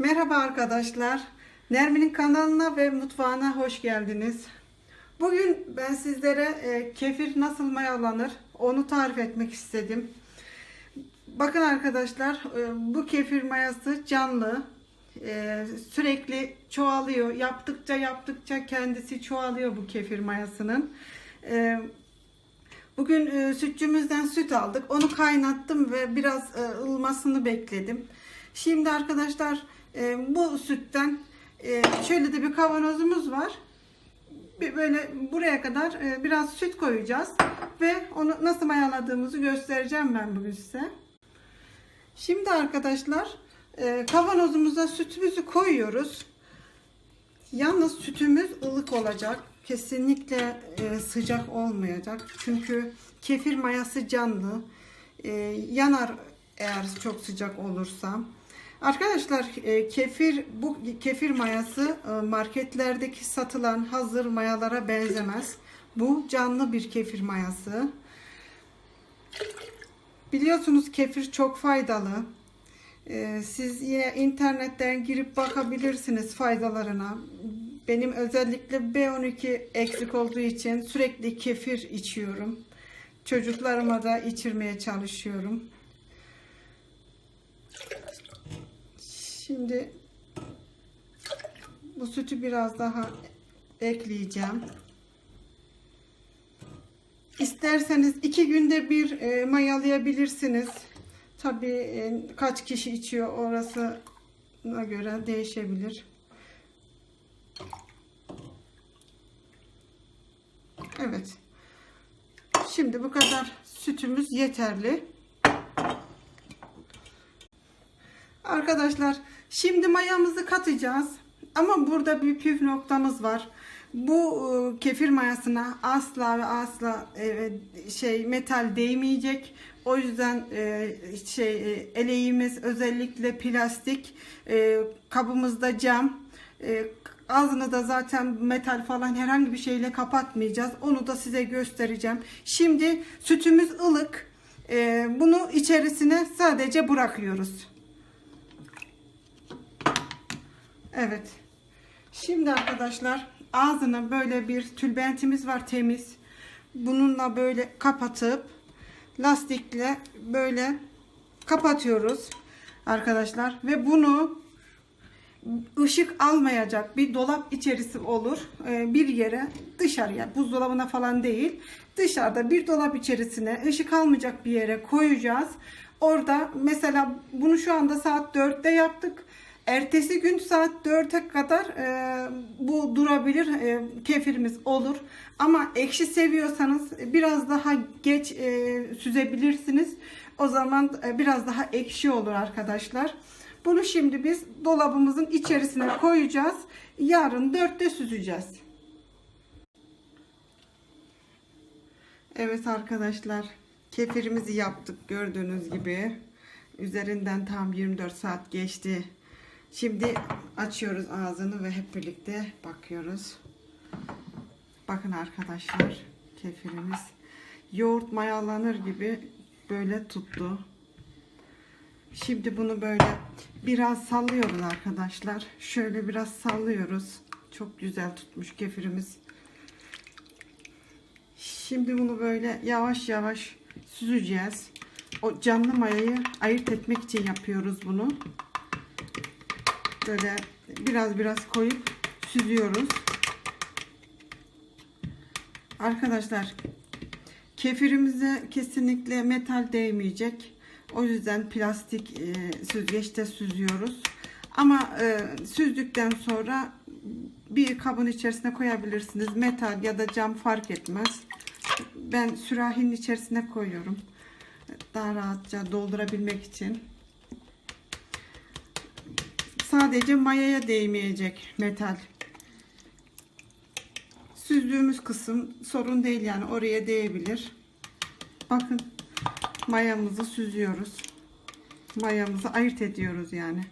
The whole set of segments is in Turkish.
Merhaba arkadaşlar. Nermin'in kanalına ve mutfağına hoş geldiniz. Bugün ben sizlere e, kefir nasıl mayalanır onu tarif etmek istedim. Bakın arkadaşlar e, bu kefir mayası canlı. E, sürekli çoğalıyor. Yaptıkça yaptıkça kendisi çoğalıyor bu kefir mayasının. Bugün e, sütçümüzden süt aldık. Onu kaynattım ve biraz e, ılmasını bekledim. Şimdi arkadaşlar e, bu sütten e, şöyle de bir kavanozumuz var. Bir böyle buraya kadar e, biraz süt koyacağız ve onu nasıl mayaladığımızı göstereceğim ben bugün size. Şimdi arkadaşlar e, kavanozumuza sütümüzü koyuyoruz. Yalnız sütümüz ılık olacak. Kesinlikle e, sıcak olmayacak. Çünkü kefir mayası canlı. E, yanar eğer çok sıcak olursa. Arkadaşlar e, kefir bu kefir mayası e, marketlerdeki satılan hazır mayalara benzemez. Bu canlı bir kefir mayası. Biliyorsunuz kefir çok faydalı. Ee, Siz yine internetten girip bakabilirsiniz faydalarına. Benim özellikle B12 eksik olduğu için sürekli kefir içiyorum. Çocuklarıma da içirmeye çalışıyorum. Şimdi bu sütü biraz daha ekleyeceğim. İsterseniz iki günde bir e, mayalayabilirsiniz. Tabii e, kaç kişi içiyor orasına göre değişebilir. Evet. Şimdi bu kadar sütümüz yeterli. Arkadaşlar şimdi mayamızı katacağız. Ama burada bir püf noktamız var. Bu e, kefir mayasına asla ve asla e, şey metal değmeyecek. O yüzden e, şey e, eleğimiz özellikle plastik, e, kabımızda cam. E, ağzını da zaten metal falan herhangi bir şeyle kapatmayacağız. Onu da size göstereceğim. Şimdi sütümüz ılık. E, bunu içerisine sadece bırakıyoruz. Evet. Şimdi arkadaşlar ağzına böyle bir tülbentimiz var temiz. Bununla böyle kapatıp lastikle böyle kapatıyoruz arkadaşlar. Ve bunu ışık almayacak bir dolap içerisi olur. Ee, bir yere dışarıya buzdolabına falan değil. Dışarıda bir dolap içerisine ışık almayacak bir yere koyacağız. Orada mesela bunu şu anda saat 4'te yaptık Ertesi gün saat 4'e kadar e, bu durabilir e, kefirimiz olur. Ama ekşi seviyorsanız biraz daha geç e, süzebilirsiniz. O zaman e, biraz daha ekşi olur arkadaşlar. Bunu şimdi biz dolabımızın içerisine koyacağız. Yarın 4'te süzeceğiz. Evet arkadaşlar kefirimizi yaptık gördüğünüz gibi. Üzerinden tam 24 saat geçti. Şimdi açıyoruz ağzını ve hep birlikte bakıyoruz. Bakın arkadaşlar kefirimiz yoğurt mayalanır gibi böyle tuttu. Şimdi bunu böyle biraz sallıyoruz arkadaşlar. Şöyle biraz sallıyoruz. Çok güzel tutmuş kefirimiz. Şimdi bunu böyle yavaş yavaş süzeceğiz. O canlı mayayı ayırt etmek için yapıyoruz bunu böyle biraz biraz koyup süzüyoruz. Arkadaşlar kefirimize kesinlikle metal değmeyecek. O yüzden plastik e, süzgeçte süzüyoruz. Ama e, süzdükten sonra bir kabın içerisine koyabilirsiniz. Metal ya da cam fark etmez. Ben sürahinin içerisine koyuyorum. Daha rahatça doldurabilmek için. Sadece mayaya değmeyecek metal. Süzdüğümüz kısım sorun değil yani oraya değebilir. Bakın mayamızı süzüyoruz. Mayamızı ayırt ediyoruz yani.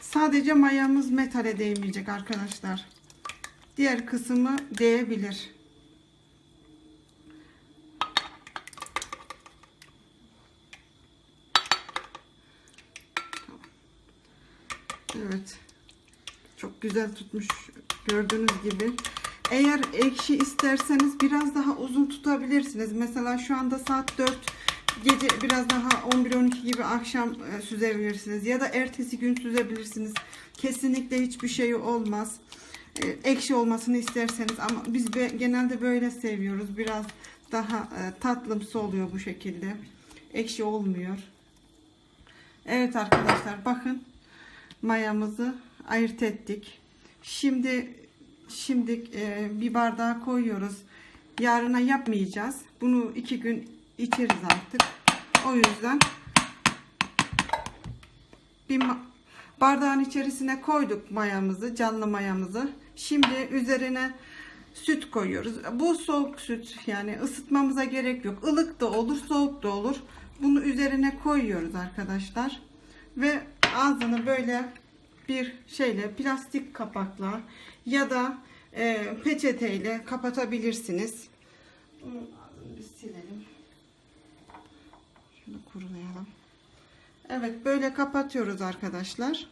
Sadece mayamız metale değmeyecek arkadaşlar. Diğer kısmı değebilir. Evet. Çok güzel tutmuş gördüğünüz gibi. Eğer ekşi isterseniz biraz daha uzun tutabilirsiniz. Mesela şu anda saat 4 gece biraz daha 11-12 gibi akşam e, süzebilirsiniz. Ya da ertesi gün süzebilirsiniz. Kesinlikle hiçbir şey olmaz. E, ekşi olmasını isterseniz ama biz genelde böyle seviyoruz. Biraz daha e, tatlımsı oluyor bu şekilde. Ekşi olmuyor. Evet arkadaşlar bakın mayamızı ayırt ettik. Şimdi şimdi e, bir bardağa koyuyoruz. Yarına yapmayacağız. Bunu iki gün içeriz artık. O yüzden bir bardağın içerisine koyduk mayamızı, canlı mayamızı. Şimdi üzerine süt koyuyoruz. Bu soğuk süt yani ısıtmamıza gerek yok. Ilık da olur, soğuk da olur. Bunu üzerine koyuyoruz arkadaşlar. Ve ağzını böyle bir şeyle plastik kapakla ya da e, peçeteyle kapatabilirsiniz. Bunun bir silelim. Şunu kurulayalım. Evet böyle kapatıyoruz arkadaşlar.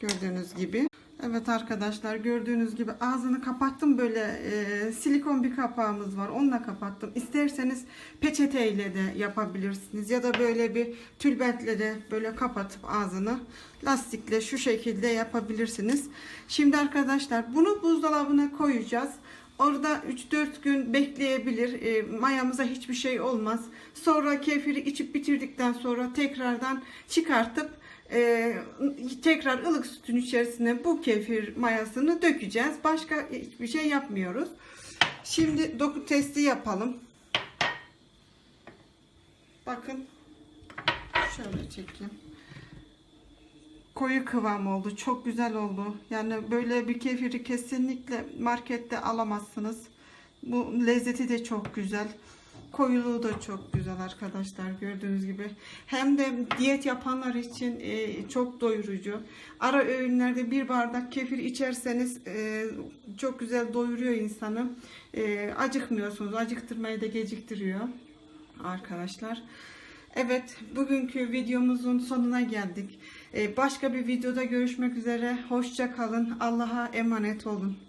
Gördüğünüz gibi. Evet arkadaşlar gördüğünüz gibi ağzını kapattım böyle e, silikon bir kapağımız var onunla kapattım. İsterseniz peçeteyle de yapabilirsiniz ya da böyle bir tülbentle de böyle kapatıp ağzını lastikle şu şekilde yapabilirsiniz. Şimdi arkadaşlar bunu buzdolabına koyacağız. Orada 3-4 gün bekleyebilir. E, mayamıza hiçbir şey olmaz. Sonra kefiri içip bitirdikten sonra tekrardan çıkartıp e, tekrar ılık sütün içerisine bu kefir mayasını dökeceğiz. Başka hiçbir şey yapmıyoruz. Şimdi doku testi yapalım. Bakın. Şöyle çekeyim. Koyu kıvam oldu. Çok güzel oldu. Yani böyle bir kefiri kesinlikle markette alamazsınız. Bu lezzeti de çok güzel. Koyuluğu da çok güzel arkadaşlar gördüğünüz gibi. Hem de diyet yapanlar için e, çok doyurucu. Ara öğünlerde bir bardak kefir içerseniz e, çok güzel doyuruyor insanı. E, acıkmıyorsunuz. Acıktırmayı da geciktiriyor arkadaşlar. Evet, bugünkü videomuzun sonuna geldik. E, başka bir videoda görüşmek üzere. Hoşça kalın. Allah'a emanet olun.